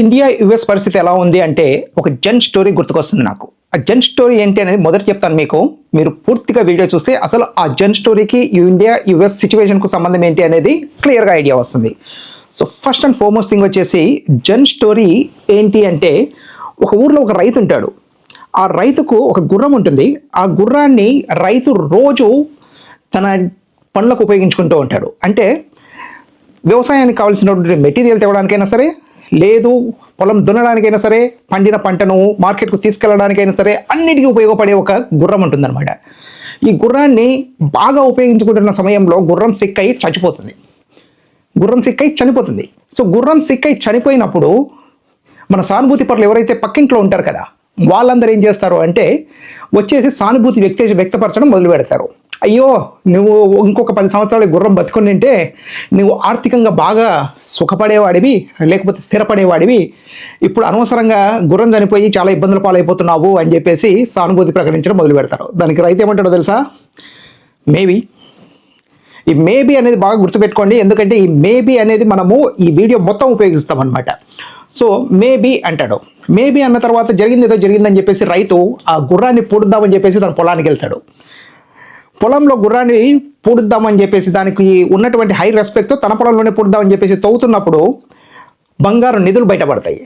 India US పరిస్థితి ఎలా ఉంది అంటే ఒక జన్ స్టోరీ గుర్తుకొస్తుంది నాకు. ఆ జన్ స్టోరీ ఏంటి అనేది మొదట చెప్తాను మీకు. మీరు పూర్తిగా వీడియో చూస్తే అసలు ఆ జన్ స్టోరీకి ఇండియా యుఎస్ సిచ్యువేషన్కు సంబంధం ఏంటి అనేది క్లియర్గా ఐడియా వస్తుంది. So first and foremost thing వచ్చేసి జన్ స్టోరీ ఏంటి అంటే ఒక ఊర్లో ఒక రైతు ఉంటాడు. ఆ రైతుకు ఒక గుర్రం ఉంటుంది. ఆ గుర్రాన్ని రైతు రోజు తన పనులకు ఉపయోగించుకుంటూ ఉంటాడు. అంటే వ్యవసాయానికి కావాల్సినటువంటి మెటీరియల్ తేవడానికైనా సరే లేదు పొలం దున్నడానికైనా సరే పండిన పంటను మార్కెట్కు తీసుకెళ్ళడానికైనా సరే అన్నిటికీ ఉపయోగపడే ఒక గుర్రం ఉంటుందన్నమాట. ఈ గుర్రాన్ని బాగా ఉపయోగించుకుంటున్న సమయంలో గుర్రం సిక్కై చచ్చిపోతుంది. గుర్రం సిక్కై చనిపోతుంది. సో గుర్రం సిక్కై చనిపోయినప్పుడు మన సానుభూతి పరులు ఎవరైతే పక్కింట్లో ఉంటారు కదా వాళ్ళందరూ ఏం చేస్తారు అంటే వచ్చేసి సానుభూతి వ్యక్తి వ్యక్తపరచడం మొదలు పెడతారు అయ్యో నువ్వు ఇంకొక పది సంవత్సరాలు గుర్రం బతుకుని ఉంటే నువ్వు ఆర్థికంగా బాగా సుఖపడేవాడివి లేకపోతే స్థిరపడేవాడివి. ఇప్పుడు అనవసరంగా గుర్రం చనిపోయి చాలా ఇబ్బందులు పాలైపోతున్నావు అని చెప్పేసి సానుభూతి ప్రకటించడం మొదలు పెడతారు. దానికి రైతు ఏమంటాడో తెలుసా? మేబీ. ఈ మేబీ అనేది బాగా గుర్తుపెట్టుకోండి ఎందుకంటే ఈ మేబీ అనేది మనము ఈ వీడియో మొత్తం ఉపయోగిస్తాం అనమాట సో మేబీ అంటాడు. మేబీ అన్న తర్వాత జరిగింది ఏదో జరిగిందని చెప్పేసి రైతు ఆ గుర్రాన్ని పూడుద్దామని చెప్పేసి తన పొలానికి వెళ్తాడు. పొలంలో గుర్రాన్ని పూడుద్దామని చెప్పేసి దానికి ఉన్నటువంటి హై రెస్పెక్ట్ తన పొలంలోనే పూడుద్దామని చెప్పేసి తవ్వుతున్నప్పుడు బంగారు నిధులు బయటపడతాయి.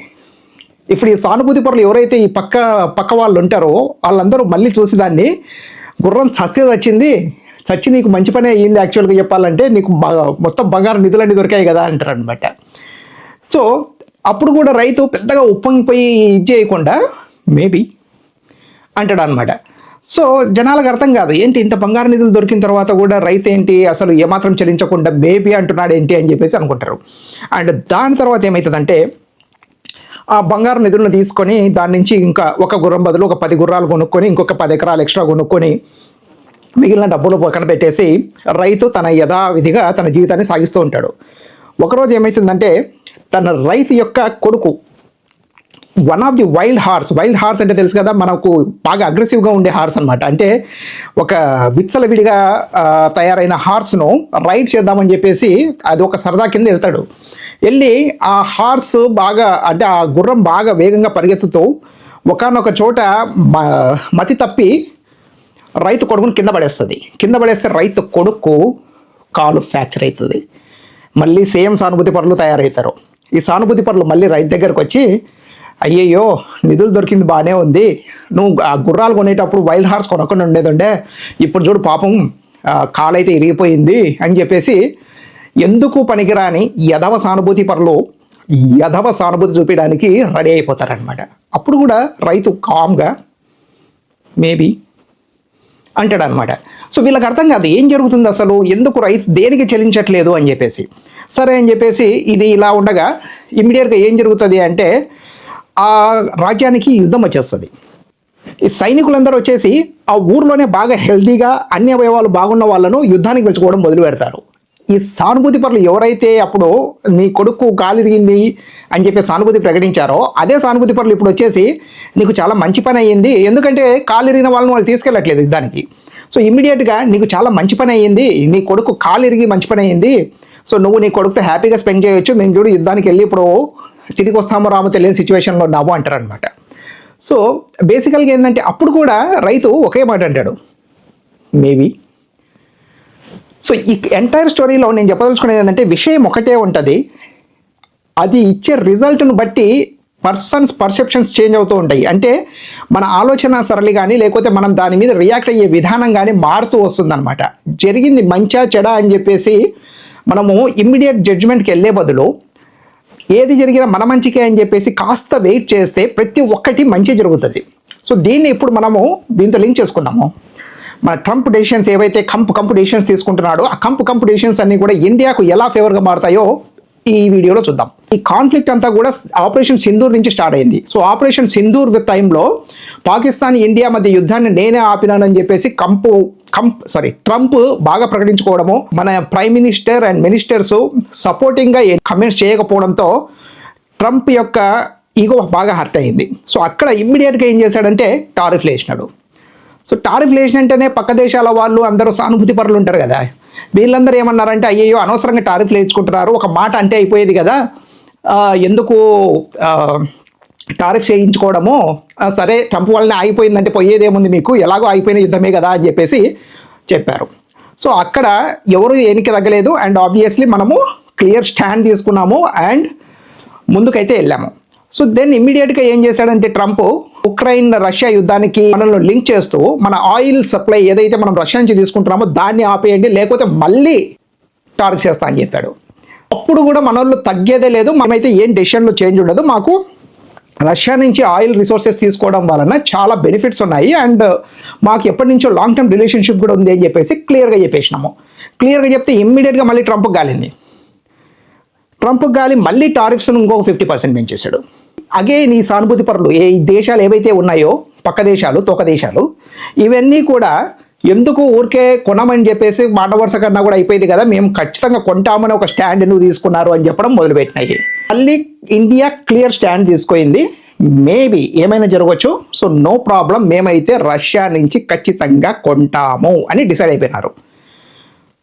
ఇప్పుడు ఈ సానుభూతి పరులు ఎవరైతే ఈ పక్క పక్క వాళ్ళు ఉంటారో వాళ్ళందరూ మళ్ళీ చూసి దాన్ని గుర్రం చస్తే వచ్చింది చచ్చి నీకు మంచి పనే అయ్యింది యాక్చువల్గా చెప్పాలంటే నీకు మొత్తం బంగారు నిధులన్నీ దొరికాయి కదా అంటారు అనమాట సో అప్పుడు కూడా రైతు పెద్దగా ఉప్పొంగిపోయి ఇది చేయకుండా మేబీ అంటాడు అనమాట సో జనాలకు అర్థం కాదు ఏంటి ఇంత బంగారు నిధులు దొరికిన తర్వాత కూడా రైతు ఏంటి అసలు ఏమాత్రం చెల్లించకుండా బేబీ అంటున్నాడు ఏంటి అని చెప్పేసి అనుకుంటారు. అండ్ దాని తర్వాత ఏమవుతుందంటే ఆ బంగారు నిధులను తీసుకొని దాని నుంచి ఇంకా ఒక గుర్రం బదులు ఒక పది గుర్రాలు కొనుక్కొని ఇంకొక పది ఎకరాలు ఎక్స్ట్రా కొనుక్కొని మిగిలిన డబ్బులు పక్కన పెట్టేసి రైతు తన యథావిధిగా తన జీవితాన్ని సాగిస్తూ ఉంటాడు. ఒకరోజు ఏమవుతుందంటే తన రైతు యొక్క కొడుకు one of the wild horse wild horse అంటే తెలుసు కదా మనకు బాగా అగ్రెసివ్గా ఉండే హార్స్ అనమాట అంటే ఒక విచ్చలవిడిగా తయారైన హార్స్ను రైడ్ చేద్దామని చెప్పేసి అది ఒక సరదా కింద వెళ్తాడు. వెళ్ళి ఆ హార్స్ బాగా అంటే ఆ గుర్రం బాగా వేగంగా పరిగెత్తుతూ ఒకనొక చోట మ- మతి తప్పి రైతు కొడుకుని కింద పడేస్తుంది. కింద పడేస్తే రైతు కొడుకు కాలు ఫ్రాక్చర్ అవుతుంది మళ్ళీ సేమ్ సానుభూతి పరులు తయారవుతారు ఈ సానుభూతి పరులు మళ్ళీ రైతు దగ్గరకు వచ్చి అయ్యయ్యో నిధులు దొరికింది బాగానే ఉంది. నువ్వు ఆ గుర్రాలు కొనేటప్పుడు వైల్డ్ హార్స్ కొనకుండా ఉండేదండే ఇప్పుడు చూడు పాపం కాలైతే ఇరిగిపోయింది అని చెప్పేసి ఎందుకు పనికిరాని యధవ సానుభూతి పరులు యధవ సానుభూతి చూపించడానికి రెడీ అయిపోతారనమాట అప్పుడు కూడా రైతు కామ్గా మేబీ అంటాడనమాట సో వీళ్ళకి అర్థం కాదు ఏం జరుగుతుంది అసలు? ఎందుకు రైతు దేనికి చెల్లించట్లేదు అని చెప్పేసి. సరే అని చెప్పేసి ఇది ఇలా ఉండగా ఇమ్మీడియట్గా ఏం జరుగుతుంది అంటే ఆ రాజ్యానికి యుద్ధం వచ్చేస్తుంది. ఈ సైనికులందరూ వచ్చేసి ఆ ఊర్లోనే బాగా హెల్తీగా అన్ని అవయవాలు బాగున్న వాళ్ళను యుద్ధానికి పిలుచుకోవడం మొదలు పెడతారు. ఈ సానుభూతి పరులు ఎవరైతే అప్పుడు నీ కొడుకు కాలిరిగింది అని చెప్పి సానుభూతి ప్రకటించారో అదే సానుభూతి పరులు ఇప్పుడు వచ్చేసి నీకు చాలా మంచి పని అయ్యింది. ఎందుకంటే కాలిరిగిన వాళ్ళని వాళ్ళు తీసుకెళ్ళట్లేదు యుద్ధానికి. సో ఇమ్మీడియట్గా నీకు చాలా మంచి పని అయ్యింది. నీ కొడుకు కాలిరిగి మంచి పని అయ్యింది. సో నువ్వు నీ కొడుకుతో హ్యాపీగా స్పెండ్ చేయొచ్చు. మేము చూడు యుద్ధానికి వెళ్ళి ఇప్పుడు తిరిగి వస్తామో రామో తెలియని సిచ్యువేషన్లో ఉన్నాము అంటారనమాట సో బేసికల్గా ఏంటంటే అప్పుడు కూడా రైతు ఒకే మాట అంటాడు. మేబీ సో ఈ ఎంటైర్ స్టోరీలో నేను చెప్పదలుచుకునేది ఏంటంటే విషయం ఒకటే ఉంటుంది. అది ఇచ్చే రిజల్ట్ను బట్టి పర్సన్స్ పర్సెప్షన్స్ చేంజ్ అవుతూ ఉంటాయి. అంటే మన ఆలోచన సరళి కానీ లేకపోతే మనం దాని మీద రియాక్ట్ అయ్యే విధానం కానీ మారుతూ వస్తుందన్నమాట. జరిగింది మంచా చెడా అని చెప్పేసి మనము ఇమ్మీడియట్ జడ్జ్మెంట్కి వెళ్ళే బదులు ఏది జరిగినా మన మంచికే అని చెప్పేసి కాస్త వెయిట్ చేస్తే ప్రతి ఒక్కటి మంచి జరుగుతుంది. సో దీన్ని ఇప్పుడు మనము దీంతో లింక్ చేసుకుందాము. మన ట్రంప్ డెసిషన్స్ ఏవైతే కంప్ కంప్ డెసిషన్స్ తీసుకుంటున్నాడో ఆ కంప్ కంప్ డెసిషన్స్ అన్నీ కూడా ఇండియాకు ఎలా ఫేవర్గా మారుతాయో ఈ వీడియోలో చూద్దాం. ఈ కాన్ఫ్లిక్ట్ అంతా కూడా ఆపరేషన్ సింధూర్ నుంచి స్టార్ట్ అయింది. సో ఆపరేషన్ సింధూర్ టైంలో పాకిస్తాన్ ఇండియా మధ్య యుద్ధాన్ని నేనే ఆపినానని చెప్పేసి కంపు కంప్ సారీ ట్రంప్ బాగా ప్రకటించుకోవడము మన ప్రైమ్ మినిస్టర్ అండ్ మినిస్టర్స్ సపోర్టింగ్గా కమెంట్స్ చేయకపోవడంతో ట్రంప్ యొక్క ఈగో బాగా హర్ట్ అయింది. సో అక్కడ ఇమ్మీడియట్గా ఏం చేశాడంటే టారిఫ్లు వేసినాడు సో టారిఫ్ లేషన్ పక్క దేశాల వాళ్ళు అందరూ సానుభూతి పరులు ఉంటారు కదా. వీళ్ళందరూ ఏమన్నారంటే అయ్యో అనవసరంగా టారిఫ్ వేసుకుంటున్నారు ఒక మాట అంటే అయిపోయేది కదా. ఎందుకు టారిఫ్ చేయించుకోవడము సరే ట్రంప్ వల్లనే ఆగిపోయిందంటే పోయేదేముంది మీకు? ఎలాగో ఆగిపోయిన యుద్ధమే కదా అని చెప్పేసి చెప్పారు. సో అక్కడ ఎవరు ఏనికి తగ్గలేదు అండ్ ఆబ్వియస్లీ మనము క్లియర్ స్టాండ్ తీసుకున్నాము అండ్ ముందుకైతే వెళ్ళాము. సో దెన్ ఇమ్మీడియట్గా ఏం చేశాడంటే ట్రంప్ ఉక్రెయిన్ రష్యా యుద్ధానికి మనల్ని లింక్ చేస్తూ మన ఆయిల్ సప్లై ఏదైతే మనం రష్యా నుంచి తీసుకుంటున్నామో దాన్ని ఆపేయండి లేకపోతే మళ్ళీ టార్గెట్ చేస్తా అని చెప్పాడు. అప్పుడు కూడా మన వాళ్ళు తగ్గేదే లేదు మనమైతే ఏం డెసిషన్లో చేంజ్ ఉండదు మాకు రష్యా నుంచి ఆయిల్ రిసోర్సెస్ తీసుకోవడం వలన చాలా బెనిఫిట్స్ ఉన్నాయి. అండ్ uh, మాకు ఎప్పటి నుంచో లాంగ్ టర్మ్ రిలేషన్షిప్ కూడా ఉంది అని చెప్పేసి క్లియర్గా చెప్పేసినాము. క్లియర్గా చెప్తే ఇమ్మీడియట్గా మళ్ళీ ట్రంప్ గాలింది. ట్రంప్కి గాలి మళ్ళీ టారిఫ్స్ను ఇంకొక ఫిఫ్టీ పర్సెంట్ పెంచేశాడు. అగైన్ ఈ సానుభూతి పరులు ఏ ఈ దేశాలు ఏవైతే ఉన్నాయో పక్క దేశాలు తోక దేశాలు ఇవన్నీ కూడా ఎందుకు ఊరికే కొనమని చెప్పేసి మాట వరుస కన్నా కూడా అయిపోయింది కదా? మేము ఖచ్చితంగా కొంటామని ఒక స్టాండ్ ఎందుకు తీసుకున్నారు అని చెప్పడం మొదలుపెట్టినాయి. మళ్ళీ ఇండియా క్లియర్ స్టాండ్ తీసుకుంది మేబీ ఏమైనా జరగవచ్చు సో నో ప్రాబ్లం. మేమైతే రష్యా నుంచి ఖచ్చితంగా కొంటాము అని డిసైడ్ అయిపోయినారు.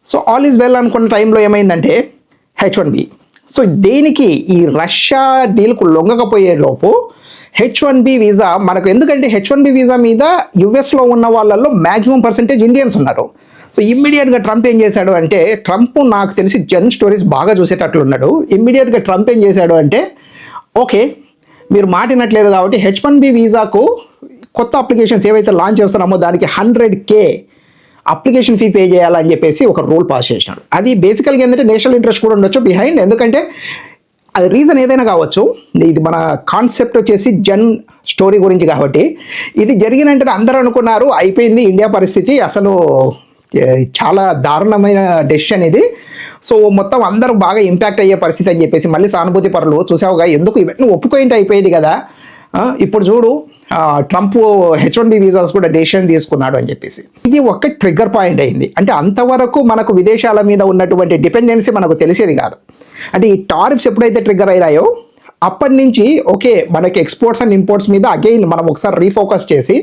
సో ఆల్ ఈజ్ వెల్ అనుకున్న టైంలో ఏమైందంటే హెచ్ వన్ బి. సో దేనికి ఈ రష్యా డీల్కు లొంగకపోయే లోపు హెచ్ వన్ బి వీసా మనకు ఎందుకంటే హెచ్ వన్ బి వీసా మీద యుఎస్లో ఉన్న వాళ్ళల్లో మ్యాక్సిమం పర్సెంటేజ్ ఇండియన్స్ ఉన్నారు. సో ఇమ్మీడియట్గా ట్రంప్ ఏం చేశాడు అంటే ట్రంప్ నాకు తెలిసి జన్ స్టోరీస్ బాగా చూసేటట్లు ఉన్నాడు. ఇమ్మీడియట్గా ట్రంప్ ఏం చేశాడు అంటే ఓకే మీరు మాటినట్లేదు కాబట్టి హెచ్ వన్ బి వీసాకు కొత్త అప్లికేషన్స్ ఏవైతే లాంచ్ చేస్తున్నామో దానికి hundred K application fee pay చేయాలని చెప్పేసి ఒక రూల్ పాస్ చేసినాడు. అది బేసికల్గా ఏంటంటే నేషనల్ ఇంట్రెస్ట్ కూడా ఉండొచ్చు బిహైండ్ ఎందుకంటే అది రీజన్ ఏదైనా కావచ్చు ఇది మన కాన్సెప్ట్ వచ్చేసి జన్ స్టోరీ గురించి కాబట్టి. ఇది జరిగినంటే అందరూ అనుకున్నారు అయిపోయింది ఇండియా పరిస్థితి అసలు చాలా దారుణమైన డెసిషన్ ఇది సో మొత్తం అందరూ బాగా ఇంపాక్ట్ అయ్యే పరిస్థితి అని చెప్పేసి మళ్ళీ సానుభూతి పరులు చూసావుగా ఎందుకు ఇవన్నీ ఒప్పుకోయింటే అయిపోయేది కదా. ఇప్పుడు చూడు Trump H one B visas కూడా డెసిషన్ తీసుకున్నాడు అని చెప్పేసి. ఇది ఒక ట్రిగ్గర్ పాయింట్ అయింది. అంటే అంతవరకు మనకు విదేశాల మీద ఉన్నటువంటి డిపెండెన్సీ మనకు తెలిసేది కాదు. అంటే ఈ టారిఫ్స్ ఎప్పుడైతే ట్రిగ్గర్ అయ్యాయో అప్పటి నుంచి ఓకే మనకి ఎక్స్పోర్ట్స్ అండ్ ఇంపోర్ట్స్ మీద అగైన్ మనం ఒకసారి రీఫోకస్ చేసి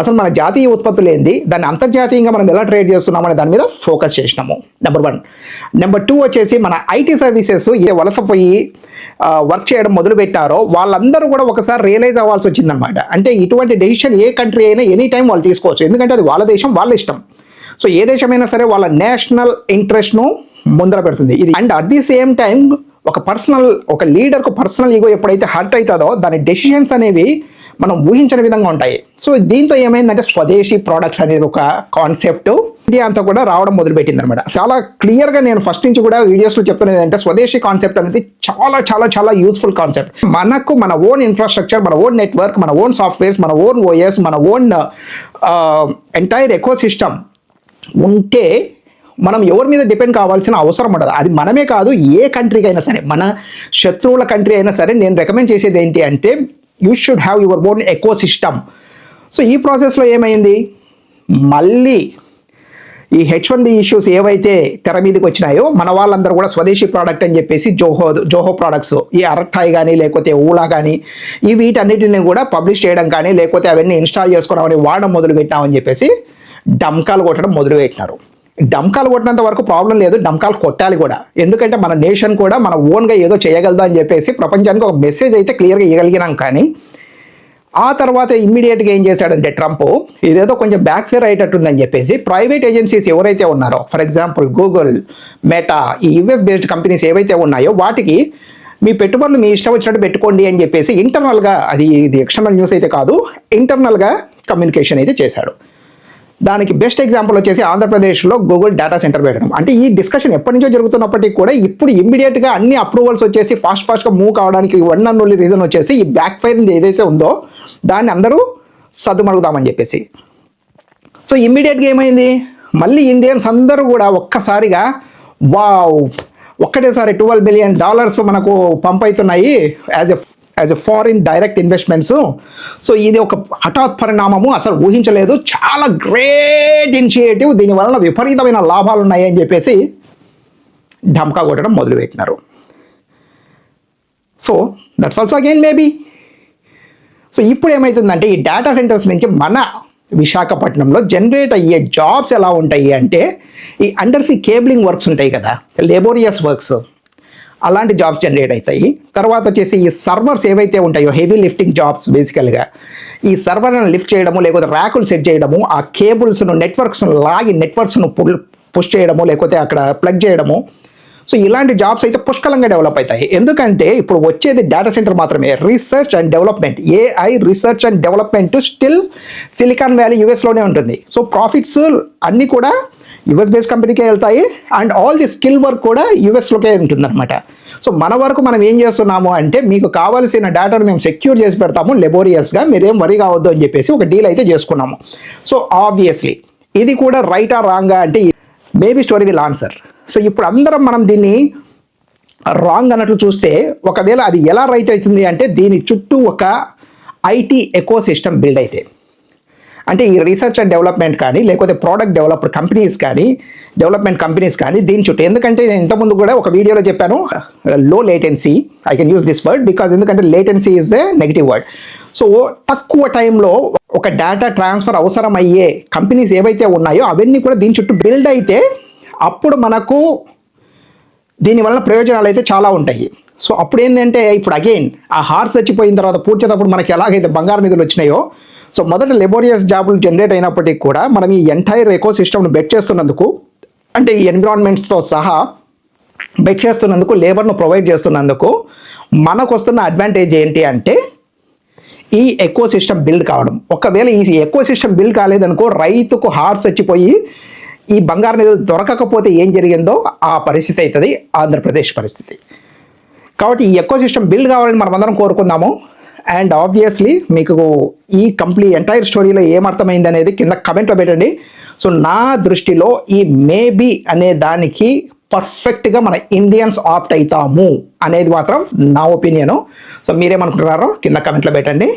అసలు మన జాతీయ ఉత్పత్తులు ఏంది దాన్ని అంతర్జాతీయంగా మనం ఎలా ట్రేడ్ చేస్తున్నాం అనే దాని మీద ఫోకస్ చేసినాము. నెంబర్ వన్ నెంబర్ టూ వచ్చేసి మన ఐటీ సర్వీసెస్ ఏ వలసపోయి వర్క్ చేయడం మొదలుపెట్టారో వాళ్ళందరూ కూడా ఒకసారి రియలైజ్ అవ్వాల్సి వచ్చిందనమాట అంటే ఇటువంటి డెసిషన్ ఏ కంట్రీ అయినా ఎనీ టైం వాళ్ళు తీసుకోవచ్చు. ఎందుకంటే అది వాళ్ళ దేశం వాళ్ళ ఇష్టం. సో ఏ దేశమైనా సరే వాళ్ళ నేషనల్ ఇంట్రెస్ట్ను ముందర పెడుతుంది. ఇది and at the same time ఒక పర్సనల్ ఒక లీడర్కు పర్సనల్ ఈగో ఎప్పుడైతే హర్ట్ అవుతుందో దాని డెసిషన్స్ అనేవి మనం ఊహించని విధంగా ఉంటాయి. సో దీంతో ఏమైందంటే స్వదేశీ ప్రోడక్ట్స్ అనేది ఒక కాన్సెప్ట్ ఇండియా అంతా కూడా రావడం మొదలుపెట్టింది అనమాట చాలా క్లియర్గా నేను ఫస్ట్ నుంచి కూడా వీడియోస్లో చెప్తున్నది అంటే స్వదేశీ కాన్సెప్ట్ అనేది చాలా చాలా చాలా యూస్ఫుల్ కాన్సెప్ట్ మనకు మన ఓన్ ఇన్ఫ్రాస్ట్రక్చర్ మన ఓన్ నెట్వర్క్ మన ఓన్ సాఫ్ట్వేర్స్ మన ఓన్ ఓఎస్ మన ఓన్ ఎంటైర్ ఎకో సిస్టమ్ ఉంటే మనం ఎవరి మీద డిపెండ్ కావాల్సిన అవసరం ఉండదు. అది మనమే కాదు ఏ కంట్రీకి అయినా సరే మన శత్రువుల కంట్రీ అయినా సరే నేను రికమెండ్ చేసేది ఏంటి అంటే you should have your own ecosystem so ఈ ప్రాసెస్లో ఏమైంది? మళ్ళీ ఈ హెచ్ వన్ బి ఇష్యూస్ ఏవైతే తెర మీదకి వచ్చినాయో మన వాళ్ళందరూ కూడా స్వదేశీ ప్రోడక్ట్ అని చెప్పేసి జోహో జోహో ప్రోడక్ట్స్ ఈ అరట్టాయ్ కానీ లేకపోతే ఊలా కానీ ఈ వీటన్నిటిని కూడా పబ్లిష్ చేయడం కానీ లేకపోతే అవన్నీ ఇన్స్టాల్ చేసుకోవడం వాడడం మొదలు పెట్టామని చెప్పేసి డంకాలు కొట్టడం మొదలుపెట్టినారు. డంకాలు డమ్కాలు కొట్టినంత వరకు ప్రాబ్లం లేదు డమ్కాలు కొట్టాలి కూడా. ఎందుకంటే మన నేషన్ కూడా మన ఓన్గా ఏదో చేయగలదా అని చెప్పేసి ప్రపంచానికి ఒక మెసేజ్ అయితే క్లియర్గా ఇవ్వగలిగినాం కానీ ఆ తర్వాత ఇమ్మీడియట్గా ఏం చేశాడంటే ట్రంప్ ఇదేదో కొంచెం బ్యాక్ ఫేర్ అయ్యేటట్టుందని చెప్పేసి ప్రైవేట్ ఏజెన్సీస్ ఎవరైతే ఉన్నారో ఫర్ ఎగ్జాంపుల్ గూగుల్ మెటా ఈ యుఎస్ బేస్డ్ కంపెనీస్ ఏవైతే ఉన్నాయో వాటికి మీ పెట్టుబడులు మీ ఇష్టం వచ్చినట్టు పెట్టుకోండి అని చెప్పేసి ఇంటర్నల్గా అది ఇది ఎక్స్టర్నల్ న్యూస్ అయితే కాదు ఇంటర్నల్గా కమ్యూనికేషన్ అయితే చేశాడు. దానికి బెస్ట్ ఎగ్జాంపుల్ వచ్చేసి ఆంధ్రప్రదేశ్లో గూగుల్ డేటా సెంటర్ పెట్టడం. అంటే ఈ డిస్కషన్ ఎప్పటి నుంచో జరుగుతున్నప్పటికీ కూడా ఇప్పుడు ఇమ్మీడియట్గా అన్ని అప్రూవల్స్ వచ్చేసి ఫాస్ట్ ఫాస్ట్గా మూవ్ కావడానికి వన్ అండ్ ఓన్లీ రీజన్ వచ్చేసి ఈ బ్యాక్ ఫైర్ ఏదైతే ఉందో దాన్ని అందరూ సద్దుమడుగుదామని చెప్పేసి. సో ఇమ్మీడియట్గా ఏమైంది? మళ్ళీ ఇండియన్స్ అందరూ కూడా ఒక్కసారిగా వావ్ ఒక్కటేసారి ట్వెల్వ్ బిలియన్ డాలర్స్ మనకు పంప్ అవుతున్నాయి as a as a foreign direct investments so ఇది ఒక హఠాత్ పరిణామము అసలు ఊహించలేదు. చాలా గ్రేట్ ఇనిషియేటివ్ దీని వలన విపరీతమైన లాభాలు ఉన్నాయని చెప్పేసి ఢంకా కొట్టడం మొదలుపెట్టినారు. So that's also again maybe so ఇప్పుడు ఏమవుతుందంటే ఈ డేటా సెంటర్స్ నుంచి మన విశాఖపట్నంలో జనరేట్ అయ్యే జాబ్స్ ఎలా ఉంటాయి అంటే ఈ అండర్సీ కేబులింగ్ వర్క్స్ ఉంటాయి కదా లేబోరియస్ వర్క్స్ అలాంటి జాబ్స్ జనరేట్ అవుతాయి. తర్వాత వచ్చేసి ఈ సర్వర్స్ ఏవైతే ఉంటాయో హెవీ లిఫ్టింగ్ జాబ్స్ బేసికల్గా ఈ సర్వర్లను లిఫ్ట్ చేయడము లేకపోతే ర్యాకులు సెట్ చేయడము ఆ కేబుల్స్ను నెట్వర్క్స్ను లాగి నెట్వర్క్స్ను పుల్ పుష్ చేయడము లేకపోతే అక్కడ ప్లగ్ చేయడము. సో ఇలాంటి జాబ్స్ అయితే పుష్కలంగా డెవలప్ అవుతాయి. ఎందుకంటే ఇప్పుడు వచ్చేది డేటా సెంటర్ మాత్రమే. Research and development AI research and development still Silicon Valley యూఎస్లోనే ఉంటుంది. సో ప్రాఫిట్స్ అన్నీ కూడా యుఎస్ బేస్ కంపెనీకే వెళ్తాయి. And all the skill work కూడా యూఎస్లోకే ఉంటుందన్నమాట. సో మన వరకు మనం ఏం చేస్తున్నాము అంటే మీకు కావాల్సిన డేటాను మేము సెక్యూర్ చేసి పెడతాము. లెబోరియస్గా మీరేం వరి కావద్దు అని చెప్పేసి ఒక డీల్ అయితే చేసుకున్నాము. సో ఆబ్వియస్లీ ఇది కూడా రైటా రాంగా అంటే maybe story will answer so ఇప్పుడు అందరం మనం దీన్ని రాంగ్ అన్నట్లు చూస్తే ఒకవేళ అది ఎలా రైట్ అవుతుంది అంటే దీని చుట్టూ ఒక ఐటీ ఎకో సిస్టమ్ బిల్డ్ అయితే. అంటే ఈ రీసెర్చ్ అండ్ డెవలప్మెంట్ కానీ లేకపోతే ప్రోడక్ట్ డెవలపర్ కంపెనీస్ కానీ డెవలప్మెంట్ కంపెనీస్ కానీ దీని చుట్టూ. ఎందుకంటే నేను ఇంతకుముందు కూడా ఒక వీడియోలో చెప్పాను low latency I can use this word because ఎందుకంటే latency is a negative word so తక్కువ టైంలో ఒక డేటా ట్రాన్స్ఫర్ అవసరమయ్యే కంపెనీస్ ఏవైతే ఉన్నాయో అవన్నీ కూడా దీని చుట్టూ బిల్డ్ అయితే అప్పుడు మనకు దీనివల్ల ప్రయోజనాలు అయితే చాలా ఉంటాయి. సో అప్పుడు ఏంటంటే ఇప్పుడు అగైన్ ఆ హార్స్ చచ్చిపోయిన తర్వాత పూడ్చేటప్పుడు మనకి ఎలాగైతే బంగారు నిధులు వచ్చినాయో సో మొదట లెబోరియస్ జాబులు జనరేట్ అయినప్పటికీ కూడా మనం ఈ ఎంటైర్ ఎకో సిస్టమ్ను బెట్ చేస్తున్నందుకు అంటే ఈ ఎన్విరాన్మెంట్స్తో సహా బెట్ చేస్తున్నందుకు లేబర్ను ప్రొవైడ్ చేస్తున్నందుకు మనకు వస్తున్న అడ్వాంటేజ్ ఏంటి అంటే ఈ ఎకో సిస్టమ్ బిల్డ్ కావడం. ఒకవేళ ఈ ఎకో సిస్టమ్ బిల్డ్ కాలేదనుకో రైతుకు హార్స్ చచ్చిపోయి ఈ బంగారు నిధులు దొరకకపోతే ఏం జరిగిందో ఆ పరిస్థితి అవుతుంది ఆంధ్రప్రదేశ్ పరిస్థితి. కాబట్టి ఈ ఎకో సిస్టమ్ బిల్డ్ కావాలని మనం అందరం కోరుకుందాము. అండ్ ఆబ్వియస్లీ మీకు ఈ కంప్లీట్ ఎంటైర్ స్టోరీలో ఏమర్థమైంది అనేది కింద కమెంట్లో పెట్టండి. సో నా దృష్టిలో ఈ మేబీ అనే దానికి పర్ఫెక్ట్గా మన ఇండియన్స్ ఆప్ట్ అవుతాము అనేది మాత్రం నా ఒపీనియను సో మీరేమనుకుంటున్నారో కింద కమెంట్లో పెట్టండి.